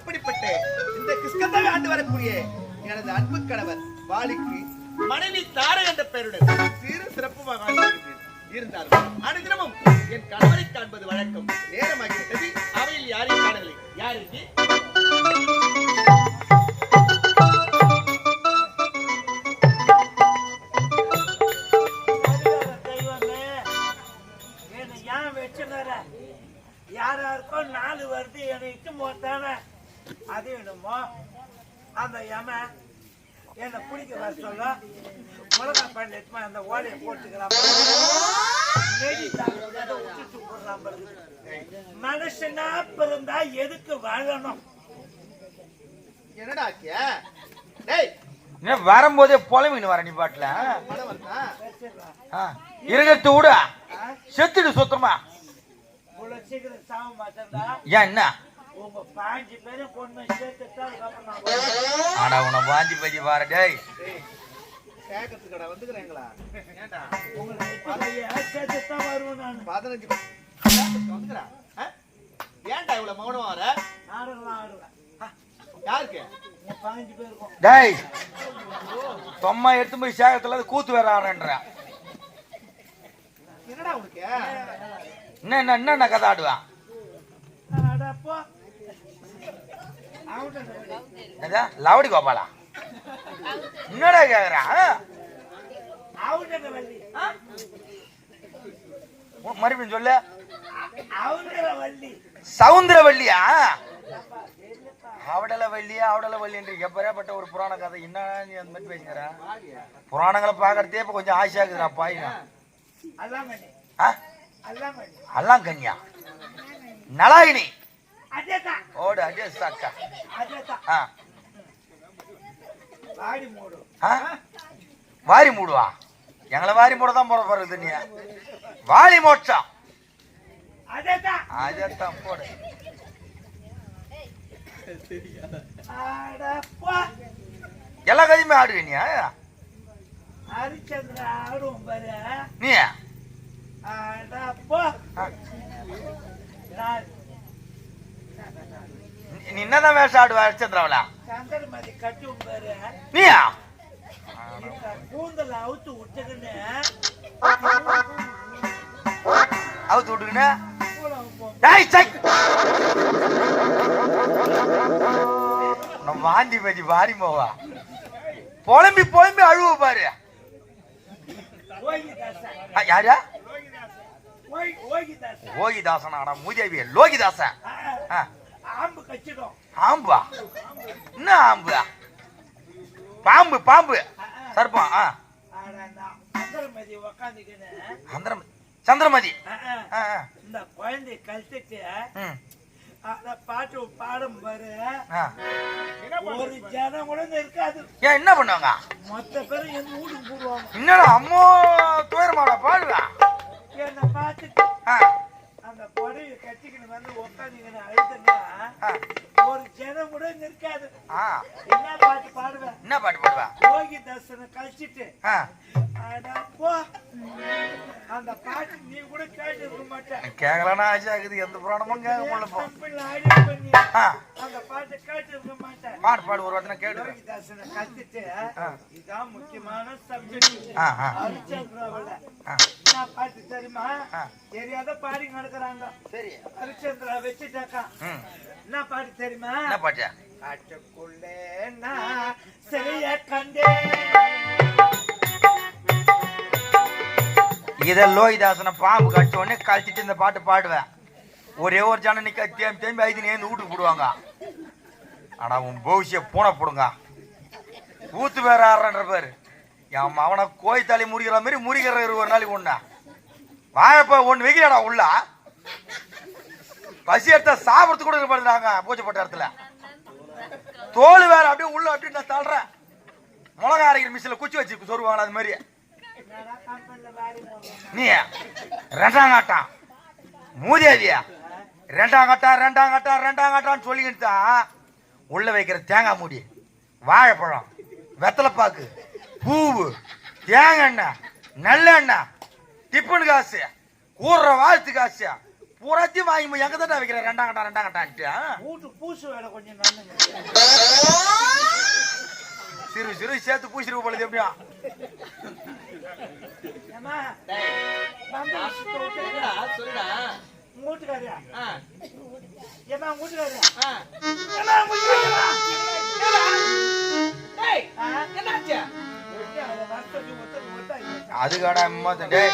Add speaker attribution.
Speaker 1: அப்படிப்பட்ட இந்த கிருஷ்ணத்தாவை ஆண்டு வரக்கூடிய எனது அன்பு கணவர் வாலிக்கு மனைவி தாரை என்ற பெயருடன் சிறு சிறப்புமாக வாழ்ந்திருக்கிறேன். இருந்தாலும் அனுதினமும் என் கணவரை காண்பது வழக்கம். நேரமாகிவிட்டது. அவையில் யாரையும் காணவில்லை. யாருக்கு
Speaker 2: யம என்னை பிடிக்க வர சொல்ல மிளகா பண்ணி எடுத்துமா அந்த ஓலையை பாருங்க. மனுஷனா பிறந்தா எதுக்கு வாழணும்?
Speaker 1: என்னடா டேய்
Speaker 3: என்ன வரும்போதே புலம்பின்னு வர நீ பாட்டுல. இருக்கிறது விட. செத்துடு சுத்தமா. ஏன் என்ன?
Speaker 2: பாஞ்சு பேரும் கொண்டு சேர்த்துட்டா அதுக்கப்புறம் நான் வருவேன்.
Speaker 3: ஆனா உன வாஞ்சி பதி பாரு டேய்.
Speaker 1: கேட்கறதுக்கடா வந்துக்கிறேங்களா? ஏன்டா
Speaker 2: உங்களை இப்படியே சேர்த்துதான் வருவேன் நான்.
Speaker 1: பதினஞ்சு கேட்கறதுக்கு வந்துக்கிறா? ஆ? ஏன்டா இவ்வளவு மௌனம் வர?
Speaker 2: நாடகம் ஆடுவேன்
Speaker 1: யாருக்கு?
Speaker 2: என் பாஞ்சு பேருக்கும்
Speaker 3: டேய் தொம்மா எடுத்து போய் சேகத்துல அது கூத்து வேற ஆடுறேன்ற.
Speaker 1: என்னடா உனக்கு?
Speaker 3: என்ன என்ன என்னென்ன கதை ஆடுவேன்
Speaker 2: அடப்போ
Speaker 3: என்னதா லவடி கோபாலா? என்னடா
Speaker 2: வள்ளி
Speaker 3: மறுபடியும் சொல்லு. சவுந்தரவல்லியா? அவடல வள்ளியா அவடல வள்ளின்ற எப்பறப்பட்ட ஒரு புராண கதை? என்ன நீ அந்த மாதிரி பேசுகிற புராணங்களை பார்க்கறதே இப்ப கொஞ்சம் ஆசையா இருக்குதுடா பாயினா அல்லாம் கன்யா நலாயினி ஓடு அடே சாக்கா ஆ.
Speaker 2: வாடி மூடு.
Speaker 3: ஆ? வாரி மூடுவா? எங்களை வாரி மூட தான் போற போறது நீ. வாரி மோட்சம். அதைத்தான் போடு. எல்லா கதையுமே ஆடுவே நீ?
Speaker 2: பாரு.
Speaker 3: நீ? நீ என்னதான் வேஷம் ஆடுவ
Speaker 2: பாரு.
Speaker 3: நீயா?
Speaker 2: கூந்தல் அவுத்து விட்டுக்கின்னு.
Speaker 3: அவுத்து விட்டுக்கின்னு? வாந்தி பதி வாரி போவா புலம்பி புலம்பி அழுவ பாரு. யாரா?
Speaker 2: ஓகிதாசன்
Speaker 3: ஓகிதாசனாடா மூதேவி லோகிதாசன்.
Speaker 2: ஆம்பு கச்சிடும்.
Speaker 3: ஆம்பா? என்ன ஆம்பு? பாம்பு பாம்பு. சர்ப்பம் ஆ.
Speaker 2: சந்திரமதி உக்காந்துக்கின்னு
Speaker 3: சந்திரமதி.
Speaker 2: இந்த குழந்தைய கழிச்சிட்டு
Speaker 3: ம்,
Speaker 2: அந்த பாட்டு பாடும் பாரு.
Speaker 3: ஆ.
Speaker 2: ஒரு ஜனம் கூட இருக்காது.
Speaker 3: ஏன் என்ன பண்ணுவாங்க?
Speaker 2: மொத்த பேரும் எங்க வீட்டுக்கு போடுவாங்க.
Speaker 3: என்னடா அம்மோ துயரமாடா பாடுவா
Speaker 2: என்னை பார்த்துட்டு
Speaker 3: ஆ,
Speaker 2: அந்த புடவைய கட்டிக்கின்னு வந்து உட்காந்துக்கின்னு அழுதுன்னா ஒரு ஜனம் கூட
Speaker 3: ஆ.
Speaker 2: என்ன பாட்டு பாடுவேன்?
Speaker 3: என்ன பாட்டு பாடுவா?
Speaker 2: யோகி தர்சனை கழிச்சிட்டு அந்த பாட்டு நீ கூட கேட்டு இருக்க மாட்டேன்.
Speaker 3: கேட்கலன்னா ஆசை ஆகுது. எந்த புராணமும் கேட்க முடியல
Speaker 2: அந்த பாட்டை கேட்டு இருக்க மாட்டேன்.
Speaker 3: பாடு பாடு ஒரு வாரத்தின கேட்டு.
Speaker 2: இதான் முக்கியமான சப்ஜெக்ட். ஹரிச்சந்திராவில் என்ன பாட்டு தெரியுமா. தெரியாத பாடி நடக்கிறாங்க.
Speaker 3: சரி.
Speaker 2: ஹரிச்சந்திரா வச்சுட்டாக்கா. என்ன பாட்டு தெரியுமா?
Speaker 3: என்ன பாட்டு?
Speaker 2: காட்டுக்குள்ளே நான் சிலைய கண்டேன்.
Speaker 3: இதை லோகிதாசனை பாம்பு கட்ட உடனே கழிச்சிட்டு இந்த பாட்டு பாடுவேன். ஒரே ஒரு ஜனம் நிக்க தேம்பி தேம்பி ஐந்து நேர்ந்து வீட்டுக்கு போடுவாங்க. ஆனால் உன் பௌசிய பூனை போடுங்க. ஊத்து பேர் ஆடுறன்ற பேர். என் மவனை கோய் தலை முறிக்கிற மாதிரி முறிக்கிற ஒரு நாளைக்கு ஒன்று வாயப்ப ஒன்று வைக்கிறாடா உள்ள. பசி எடுத்தா சாப்பிட்றது கூட இருப்பாங்க பூஜைப்பட்ட இடத்துல. தோல் வேற அப்படியே உள்ள அப்படியே நான் தள்ளுறேன். மிளகா அரைக்கிற மிஷினில் குச்சி வச்சு சொருவாங்க அது மாதிரி. நீ ரெண்டாம் கட்டம் மூதேவியா? ரெண்டாம் கட்டம் ரெண்டாம் கட்டம் ரெண்டாம் கட்டம்னு சொல்லிக்கிட்டு தான் உள்ளே வைக்கிற தேங்காய் மூடி வாழைப்பழம் வெத்தலைப்பாக்கு பூவு தேங்காய் எண்ணெய் நல்லெண்ணெய் டிஃபன் காசு கூடுற வாழ்த்து காசு புறத்தி வாங்கி எங்க தான் வைக்கிறேன் ரெண்டாம் கட்டம் ரெண்டாம் கட்டான்ட்டு
Speaker 2: பூசு வேலை கொஞ்சம்
Speaker 3: சிறு சிறு சேர்த்து பூசிருக்க போல எப்படியா?
Speaker 1: சொல்லுடா.
Speaker 2: வீட்டுக்காரியா ஏமா வீட்டுக்காரியா ஏமா வீட்டுக்காரியா
Speaker 1: டேய் என்னாச்சு?
Speaker 3: அதுக்காடா அம்மா டேய்.